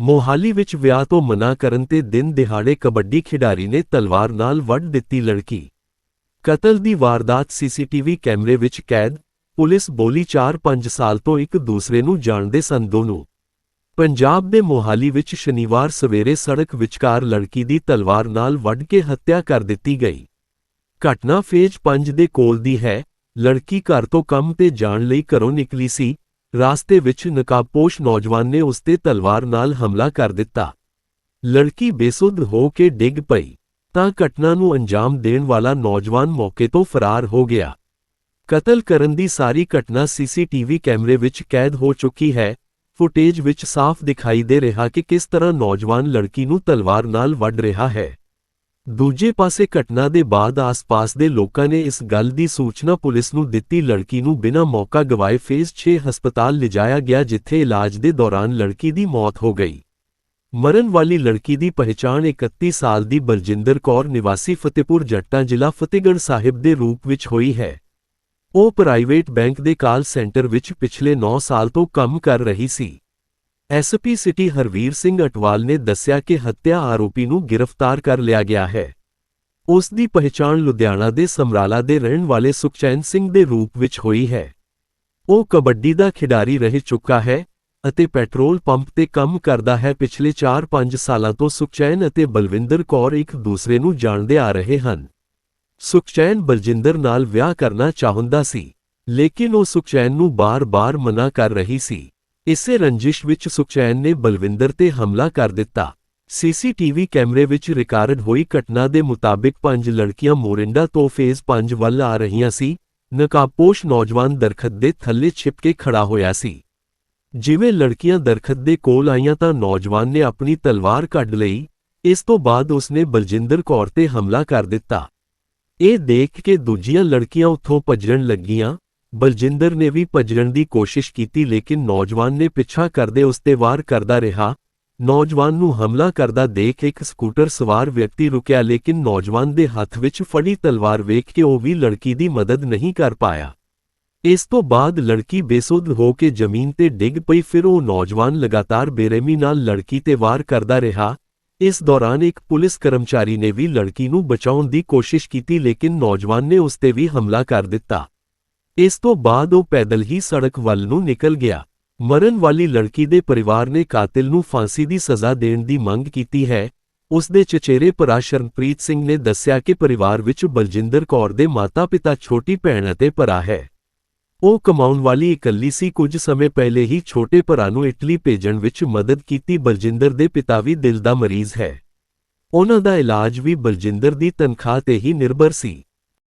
ਮੋਹਾਲੀ ਵਿੱਚ ਵਿਆਹ ਤੋਂ ਮਨਾ ਕਰਨ ਤੇ ਦਿਨ ਦਿਹਾੜੇ ਕਬੱਡੀ ਖਿਡਾਰੀ ਨੇ ਤਲਵਾਰ ਨਾਲ ਵੱਢ ਦਿੱਤੀ ਲੜਕੀ। ਕਤਲ ਦੀ ਵਾਰਦਾਤ ਸੀਸੀਟੀਵੀ ਕੈਮਰੇ ਵਿੱਚ ਕੈਦ, ਪੁਲਿਸ ਬੋਲੀ 4-5 ਸਾਲ ਤੋਂ ਇੱਕ ਦੂਸਰੇ ਨੂੰ ਜਾਣਦੇ ਸਨ ਦੋਨੋਂ। ਪੰਜਾਬ ਦੇ ਮੋਹਾਲੀ ਵਿੱਚ ਸ਼ਨੀਵਾਰ ਸਵੇਰੇ ਸੜਕ ਵਿਚਕਾਰ ਲੜਕੀ ਦੀ ਤਲਵਾਰ ਨਾਲ ਵੱਢ ਕੇ ਹੱਤਿਆ ਕਰ ਦਿੱਤੀ ਗਈ। ਘਟਨਾ ਫੇਜ 5 ਦੇ ਕੋਲ ਦੀ ਹੈ। ਲੜਕੀ ਘਰ ਤੋਂ ਕੰਮ ਤੇ ਜਾਣ ਲਈ ਘਰੋਂ ਨਿਕਲੀ ਸੀ। ਰਾਸਤੇ ਵਿੱਚ ਨਕਾਬਪੋਸ਼ ਨੌਜਵਾਨ ਨੇ ਉਸ ਤੇ ਤਲਵਾਰ ਨਾਲ ਹਮਲਾ ਕਰ ਦਿੱਤਾ। ਲੜਕੀ ਬੇਸੁੱਧ ਹੋ ਕੇ ਡਿੱਗ ਪਈ। ਤਾਂ ਘਟਨਾ ਨੂੰ ਅੰਜਾਮ ਦੇਣ ਵਾਲਾ ਨੌਜਵਾਨ ਮੌਕੇ ਤੋਂ ਫਰਾਰ ਹੋ ਗਿਆ। ਕਤਲ ਕਰਨ ਦੀ ਸਾਰੀ ਘਟਨਾ ਸੀਸੀਟੀਵੀ ਕੈਮਰੇ ਵਿੱਚ ਕੈਦ ਹੋ ਚੁੱਕੀ ਹੈ। ਫੁਟੇਜ ਵਿੱਚ ਸਾਫ਼ ਦਿਖਾਈ ਦੇ ਰਿਹਾ ਕਿ ਕਿਸ ਤਰ੍ਹਾਂ ਨੌਜਵਾਨ ਲੜਕੀ ਨੂੰ ਤਲਵਾਰ ਨਾਲ ਵੱਢ ਰਿਹਾ ਹੈ। ਦੂਜੇ ਪਾਸੇ ਘਟਨਾ ਦੇ ਬਾਅਦ ਆਸ-ਪਾਸ ਦੇ ਲੋਕਾਂ ਨੇ ਇਸ ਗੱਲ ਦੀ ਸੂਚਨਾ ਪੁਲਿਸ ਨੂੰ ਦਿੱਤੀ, ਲੜਕੀ ਨੂੰ ਬਿਨਾਂ ਮੌਕਾ ਗਵਾਏ ਫੇਜ਼ 6 ਹਸਪਤਾਲ ਲਿਜਾਇਆ ਗਿਆ ਜਿੱਥੇ ਇਲਾਜ ਦੇ ਦੌਰਾਨ ਲੜਕੀ ਦੀ ਮੌਤ ਹੋ ਗਈ। ਮਰਨ ਵਾਲੀ ਲੜਕੀ ਦੀ ਪਹਿਚਾਣ 31 ਸਾਲ ਦੀ ਬਲਜਿੰਦਰ ਕੌਰ ਨਿਵਾਸੀ ਫਤਿਹਪੁਰ ਜੱਟਾਂ ਜ਼ਿਲ੍ਹਾ ਫਤਿਹਗੜ੍ਹ ਸਾਹਿਬ ਦੇ ਰੂਪ ਵਿੱਚ ਹੋਈ ਹੈ। ਉਹ ਪ੍ਰਾਈਵੇਟ ਬੈਂਕ ਦੇ ਕਾਲ ਸੈਂਟਰ ਵਿੱਚ ਪਿਛਲੇ 9 ਸਾਲ ਤੋਂ ਕੰਮ ਕਰ ਰਹੀ ਸੀ। ਐਸਪੀ ਸਿਟੀ ਹਰਵੀਰ ਸਿੰਘ ਅਟਵਾਲ ਨੇ ਦੱਸਿਆ ਕਿ ਹੱਤਿਆ ਆਰੋਪੀ ਨੂੰ ਗ੍ਰਿਫਤਾਰ ਕਰ ਲਿਆ ਗਿਆ ਹੈ। ਉਸ ਦੀ ਪਹਿਚਾਣ ਲੁਧਿਆਣਾ ਦੇ ਸਮਰਾਲਾ ਦੇ ਰਹਿਣ ਵਾਲੇ ਸੁਖਚੈਨ ਸਿੰਘ ਦੇ ਰੂਪ ਵਿੱਚ ਹੋਈ ਹੈ। ਉਹ ਕਬੱਡੀ ਦਾ ਖਿਡਾਰੀ ਰਹਿ ਚੁੱਕਾ ਹੈ ਅਤੇ ਪੈਟਰੋਲ ਪੰਪ ਤੇ ਕੰਮ ਕਰਦਾ ਹੈ। ਪਿਛਲੇ 4-5 ਸਾਲਾਂ ਤੋਂ ਸੁਖਚੈਨ ਅਤੇ ਬਲਵਿੰਦਰ ਕੌਰ ਇੱਕ ਦੂਸਰੇ ਨੂੰ ਜਾਣਦੇ ਆ ਰਹੇ ਹਨ। ਸੁਖਚੈਨ ਬਲਜਿੰਦਰ ਨਾਲ ਵਿਆਹ ਕਰਨਾ ਚਾਹੁੰਦਾ ਸੀ, ਲੇਕਿਨ ਉਹ ਸੁਖਚੈਨ ਨੂੰ ਬਾਰ-ਬਾਰ ਮਨਾ ਕਰ ਰਹੀ ਸੀ। ਇਸੇ ਰੰਜਿਸ਼ ਵਿੱਚ ਸੁਖਚੈਨ ਨੇ ਬਲਵਿੰਦਰ ਤੇ ਹਮਲਾ ਕਰ ਦਿੱਤਾ। ਸੀਸੀਟੀਵੀ ਕੈਮਰੇ ਵਿੱਚ ਰਿਕਾਰਡ ਹੋਈ ਘਟਨਾ ਦੇ ਮੁਤਾਬਿਕ ਪੰਜ ਲੜਕੀਆਂ ਮੋਰਿੰਡਾ ਤੋਂ ਫੇਜ਼ 5 ਵੱਲ ਆ ਰਹੀਆਂ ਸੀ, ਨਕਾਬਪੋਸ਼ ਨੌਜਵਾਨ ਦਰਖਤ ਦੇ ਥੱਲੇ ਛਿਪ ਕੇ ਖੜਾ ਹੋਇਆ ਸੀ। ਜਿਵੇਂ ਲੜਕੀਆਂ ਦਰਖਤ ਦੇ ਕੋਲ ਆਈਆਂ ਤਾਂ ਨੌਜਵਾਨ ਨੇ ਆਪਣੀ ਤਲਵਾਰ ਕੱਢ ਲਈ। ਇਸ ਤੋਂ ਬਾਅਦ ਉਸਨੇ ਬਲਜਿੰਦਰ ਕੌਰ ਤੇ ਹਮਲਾ ਕਰ ਦਿੱਤਾ। ਇਹ ਦੇਖ ਕੇ ਦੂਜੀਆਂ ਲੜਕੀਆਂ ਉੱਥੋਂ ਭੱਜਣ ਲੱਗੀਆਂ। ਬਲਜਿੰਦਰ ਨੇ ਵੀ ਭੱਜਣ ਦੀ ਕੋਸ਼ਿਸ਼ ਕੀਤੀ ਲੇਕਿਨ ਨੌਜਵਾਨ ਨੇ ਪਿੱਛਾ ਕਰਦੇ ਉਸ ਤੇ ਵਾਰ ਕਰਦਾ ਰਿਹਾ। ਨੌਜਵਾਨ ਨੂੰ ਹਮਲਾ ਕਰਦਾ ਦੇਖ ਇੱਕ ਸਕੂਟਰ ਸਵਾਰ ਵਿਅਕਤੀ ਰੁਕਿਆ ਲੇਕਿਨ ਨੌਜਵਾਨ ਦੇ ਹੱਥ ਵਿੱਚ ਫੜੀ ਤਲਵਾਰ ਵੇਖ ਕੇ ਉਹ ਵੀ ਲੜਕੀ ਦੀ ਮਦਦ ਨਹੀਂ ਕਰ ਪਾਇਆ। ਇਸ ਤੋਂ ਬਾਅਦ ਲੜਕੀ ਬੇਸੁੱਧ ਹੋ ਕੇ ਜ਼ਮੀਨ ਤੇ ਡਿੱਗ ਪਈ ਫਿਰ ਉਹ ਨੌਜਵਾਨ ਲਗਾਤਾਰ ਬੇਰਹਿਮੀ ਨਾਲ ਲੜਕੀ ਤੇ ਵਾਰ ਕਰਦਾ ਰਿਹਾ। ਇਸ ਦੌਰਾਨ ਇੱਕ ਪੁਲਿਸ ਕਰਮਚਾਰੀ ਨੇ ਵੀ ਲੜਕੀ ਨੂੰ ਬਚਾਉਣ ਦੀ ਕੋਸ਼ਿਸ਼ ਕੀਤੀ, ਲੇਕਿਨ ਨੌਜਵਾਨ ਨੇ ਉਸ ਤੇ ਵੀ ਹਮਲਾ ਕਰ ਦਿੱਤਾ। ਇਸ ਤੋਂ ਬਾਅਦ ਉਹ ਪੈਦਲ ਹੀ ਸੜਕ ਵੱਲ ਨੂੰ ਨਿਕਲ ਗਿਆ। ਮਰਨ ਵਾਲੀ ਲੜਕੀ ਦੇ ਪਰਿਵਾਰ ਨੇ ਕਾਤਿਲ ਨੂੰ ਫਾਂਸੀ ਦੀ ਸਜ਼ਾ ਦੇਣ ਦੀ ਮੰਗ ਕੀਤੀ ਹੈ। ਉਸ ਦੇ ਚਚੇਰੇ ਭਰਾ ਸ਼ਰਨਪ੍ਰੀਤ ਸਿੰਘ ਨੇ ਦੱਸਿਆ ਕਿ ਪਰਿਵਾਰ ਵਿੱਚ ਬਲਜਿੰਦਰ ਕੌਰ ਦੇ ਮਾਤਾ-ਪਿਤਾ, ਛੋਟੀ ਭੈਣ ਅਤੇ ਭਰਾ ਹੈ। ਉਹ ਕਮਾਉਣ ਵਾਲੀ ਇਕੱਲੀ ਸੀ। ਕੁਝ ਸਮੇਂ ਪਹਿਲੇ ਹੀ ਛੋਟੇ ਭਰਾ ਨੂੰ ਇਟਲੀ ਭੇਜਣ ਵਿੱਚ ਮਦਦ ਕੀਤੀ। ਬਲਜਿੰਦਰ ਦੇ ਪਿਤਾ ਵੀ ਦਿਲ ਦਾ ਮਰੀਜ਼ ਹੈ। ਉਹਨਾਂ ਦਾ ਇਲਾਜ ਵੀ ਬਲਜਿੰਦਰ ਦੀ ਤਨਖਾਹ ਤੇ ਹੀ ਨਿਰਭਰ ਸੀ।